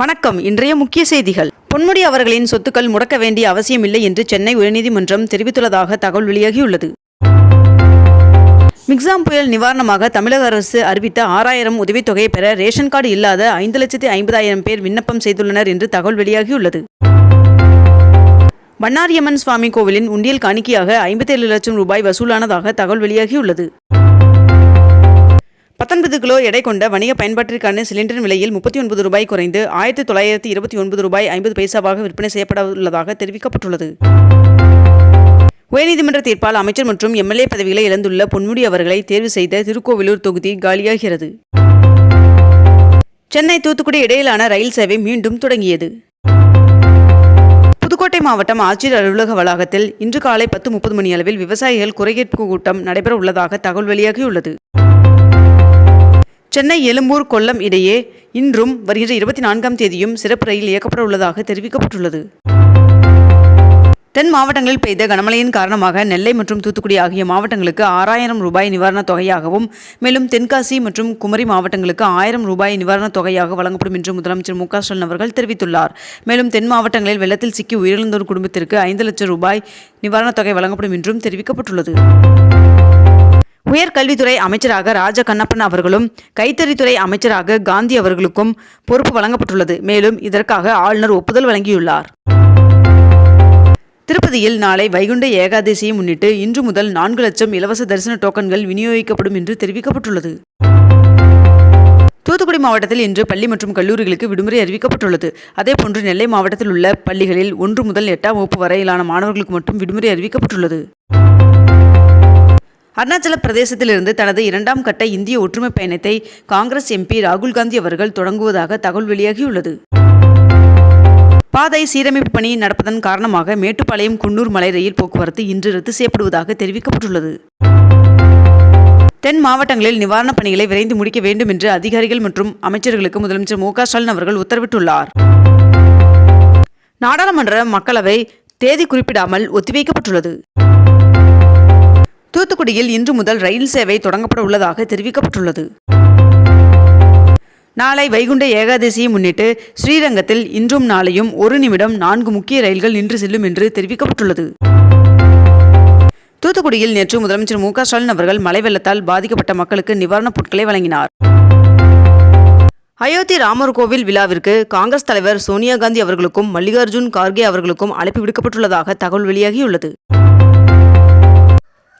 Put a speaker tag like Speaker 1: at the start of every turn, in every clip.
Speaker 1: வணக்கம். இன்றைய முக்கிய செய்திகள். பொன்முடி அவர்களின் சொத்துக்கள் முடக்க வேண்டிய அவசியமில்லை என்று சென்னை உயர்நீதிமன்றம் தெரிவித்துள்ளதாக தகவல் வெளியாகியுள்ளது. மிக்ஸாம் புயல் நிவாரணமாக தமிழக அரசு அறிவித்த ஆறாயிரம் உதவித்தொகையை பெற ரேஷன் கார்டு இல்லாத ஐந்து லட்சத்தி ஐம்பதாயிரம் பேர் விண்ணப்பம் செய்துள்ளனர் என்று தகவல் வெளியாகியுள்ளது. வண்ணாரியம்மன் சுவாமி கோவிலின் உண்டியல் காணிக்கையாக ஐம்பத்தேழு லட்சம் ரூபாய் வசூலானதாக தகவல் வெளியாகியுள்ளது. பத்தொன்பது கிலோ எடை கொண்ட வணிக பயன்பாட்டிற்கான சிலிண்டரின் விலையில் முப்பத்தி ஒன்பது ரூபாய் குறைந்து ஆயிரத்தி தொள்ளாயிரத்தி இருபத்தி ஒன்பது ரூபாய் ஐம்பது பைசாவாக விற்பனை செய்யப்பட உள்ளதாக தெரிவிக்கப்பட்டுள்ளது. உயர்நீதிமன்ற தீர்ப்பால் அமைச்சர் மற்றும் எம்எல்ஏ பதவிகளை இழந்துள்ள பொன்முடி அவர்களை தேர்வு செய்த திருக்கோவிலூர் தொகுதி காலியாகிறது. சென்னை தூத்துக்குடி இடையிலான ரயில் சேவை மீண்டும் தொடங்கியது. புதுக்கோட்டை மாவட்டம் ஆட்சியர் அலுவலக வளாகத்தில் இன்று காலை பத்து முப்பது மணி அளவில் விவசாயிகள் குறைகேட்பு கூட்டம் நடைபெற உள்ளதாக தகவல் வெளியாகியுள்ளது. சென்னை எழும்பூர் கொல்லம் இடையே இன்றும் வருகின்ற இருபத்தி நான்காம் தேதியும் சிறப்பு ரயில் இயக்கப்பட உள்ளதாக தெரிவிக்கப்பட்டுள்ளது. தென் மாவட்டங்களில் பெய்த கனமழையின் காரணமாக நெல்லை மற்றும் தூத்துக்குடி ஆகிய மாவட்டங்களுக்கு ஆறாயிரம் ரூபாய் நிவாரணத் தொகையாகவும் மேலும் தென்காசி மற்றும் குமரி மாவட்டங்களுக்கு ஆயிரம் ரூபாய் நிவாரணத் தொகையாக வழங்கப்படும் என்று முதலமைச்சர் மு க ஸ்டாலின் அவர்கள் தெரிவித்துள்ளார். மேலும் தென் மாவட்டங்களில் வெள்ளத்தில் சிக்கி உயிரிழந்தோர் குடும்பத்திற்கு ஐந்து லட்சம் ரூபாய் நிவாரணத் தொகை வழங்கப்படும் என்றும் தெரிவிக்கப்பட்டுள்ளது. உயர்கல்வித்துறை அமைச்சராக ராஜா கண்ணப்பன் அவர்களும் கைத்தறித்துறை அமைச்சராக காந்தி அவர்களுக்கும் பொறுப்பு வழங்கப்பட்டுள்ளது. மேலும் இதற்காக ஆளுநர் ஒப்புதல் வழங்கியுள்ளார். திருப்பதியில் நாளை வைகுண்ட ஏகாதசியை முன்னிட்டு இன்று முதல் நான்கு லட்சம் இலவச தரிசன டோக்கன்கள் விநியோகிக்கப்படும் என்று தெரிவிக்கப்பட்டுள்ளது. தூத்துக்குடி மாவட்டத்தில் இன்று பள்ளி மற்றும் கல்லூரிகளுக்கு விடுமுறை அறிவிக்கப்பட்டுள்ளது. அதேபோன்று நெல்லை மாவட்டத்தில் உள்ள பள்ளிகளில் ஒன்று முதல் எட்டாம் வகுப்பு வரையிலான மாணவர்களுக்கு மட்டும் விடுமுறை அறிவிக்கப்பட்டுள்ளது. அருணாச்சல பிரதேசத்திலிருந்து தனது இரண்டாம் கட்ட இந்திய ஒற்றுமை பயணத்தை காங்கிரஸ் எம்பி ராகுல் காந்தி அவர்கள் தொடங்குவதாக தகவல் வெளியாகியுள்ளது. பாதை சீரமைப்பு பணி நடப்பதன் காரணமாக மேட்டுப்பாளையம் குன்னூர் மலை ரயில் போக்குவரத்து இன்று ரத்து செய்யப்படுவதாக தெரிவிக்கப்பட்டுள்ளது. தென் மாவட்டங்களில் நிவாரணப் பணிகளை விரைந்து முடிக்க வேண்டும் என்று அதிகாரிகள் மற்றும் அமைச்சர்களுக்கு முதலமைச்சர் மு க ஸ்டாலின் அவர்கள் உத்தரவிட்டுள்ளார். நாடாளுமன்ற மக்களவை தேதி குறிப்பிடாமல் ஒத்திவைக்கப்பட்டுள்ளது. தூத்துக்குடியில் இன்று முதல் ரயில் சேவை தொடங்கப்பட உள்ளதாக தெரிவிக்கப்பட்டுள்ளது. நாளை வைகுண்ட ஏகாதசியை முன்னிட்டு ஸ்ரீரங்கத்தில் இன்றும் நாளையும் ஒரு நிமிடம் நான்கு முக்கிய ரயில்கள் நின்று செல்லும் என்று தெரிவிக்கப்பட்டுள்ளது. தூத்துக்குடியில் நேற்று முதலமைச்சர் மு க ஸ்டாலின் அவர்கள் மழை வெள்ளத்தால் பாதிக்கப்பட்ட மக்களுக்கு நிவாரணப் பொருட்களை வழங்கினார். அயோத்தி ராமர் கோவில் விழாவிற்கு காங்கிரஸ் தலைவர் சோனியா காந்தி அவர்களுக்கும் மல்லிகார்ஜுன் கார்கே அவர்களுக்கும் அழைப்பு விடுக்கப்பட்டுள்ளதாக தகவல் வெளியாகியுள்ளது.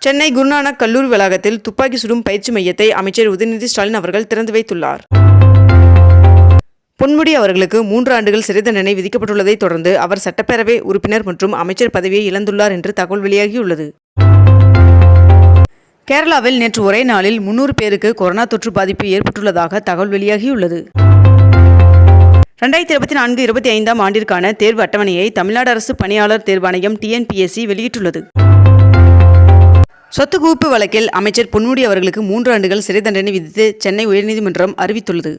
Speaker 1: சென்னை குருநானக் கல்லூரி வளாகத்தில் துப்பாக்கி சுடும் பயிற்சி மையத்தை அமைச்சர் உதயநிதி ஸ்டாலின் அவர்கள் திறந்து வைத்துள்ளார். பொன்முடி அவர்களுக்கு மூன்று ஆண்டுகள் சிறை தண்டனை விதிக்கப்பட்டுள்ளதை தொடர்ந்து அவர் சட்டப்பேரவை உறுப்பினர் மற்றும் அமைச்சர் பதவியை இழந்துள்ளார் என்று தகவல் வெளியாகியுள்ளது. கேரளாவில் நேற்று ஒரே நாளில் முன்னூறு பேருக்கு கொரோனா தொற்று பாதிப்பு ஏற்பட்டுள்ளதாக தகவல் வெளியாகியுள்ளது. ரெண்டாயிரத்தி இருபத்தி நான்கு இருபத்தி ஐந்தாம் ஆண்டிற்கான தேர்வு அட்டவணையை தமிழ்நாடு அரசு பணியாளர் தேர்வாணையம் டிஎன்பிஎஸ்சி வெளியிட்டுள்ளது. சொத்து குவிப்பு வழக்கில் அமைச்சர் பொன்முடி அவர்களுக்கு மூன்று ஆண்டுகள் சிறை தண்டனை விதித்து சென்னை உயர்நீதிமன்றம் அறிவித்துள்ளது.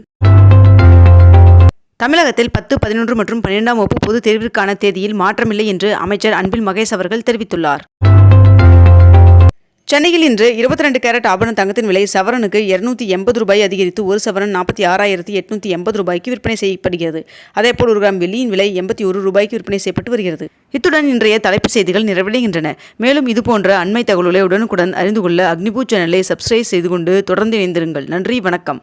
Speaker 1: தமிழகத்தில் பத்து பதினொன்று மற்றும் பன்னிரெண்டாம் வகுப்பு பொதுத் தேர்விற்கான தேதியில் மாற்றமில்லை என்று அமைச்சர் அன்பில் மகேஷ் அவர்கள் தெரிவித்துள்ளார். சென்னையில் இன்று இருபத்தி ரெண்டு கேரட் ஆபரண தங்கத்தின் விலை சவரனுக்கு இருநூத்தி எண்பது ரூபாய் அதிகரித்து ஒரு சவரன் நாற்பத்தி ஆறாயிரத்தி எட்நூத்தி எண்பது ரூபாய்க்கு விற்பனை செய்யப்படுகிறது. அதேபோல் ஒரு கிராம் வெள்ளியின் விலை எண்பத்தி ஒரு ரூபாய்க்கு விற்பனை செய்யப்பட்டு வருகிறது. இத்துடன் இன்றைய தலைப்புச் செய்திகள் நிறைவடைகின்றன. மேலும் இதுபோன்ற அண்மை தகவல்களை உடனுக்குடன் அறிந்து கொள்ள அக்னிபூ சேனலை சப்ஸ்கிரைப் செய்து கொண்டு தொடர்ந்து இணைந்திருங்கள். நன்றி வணக்கம்.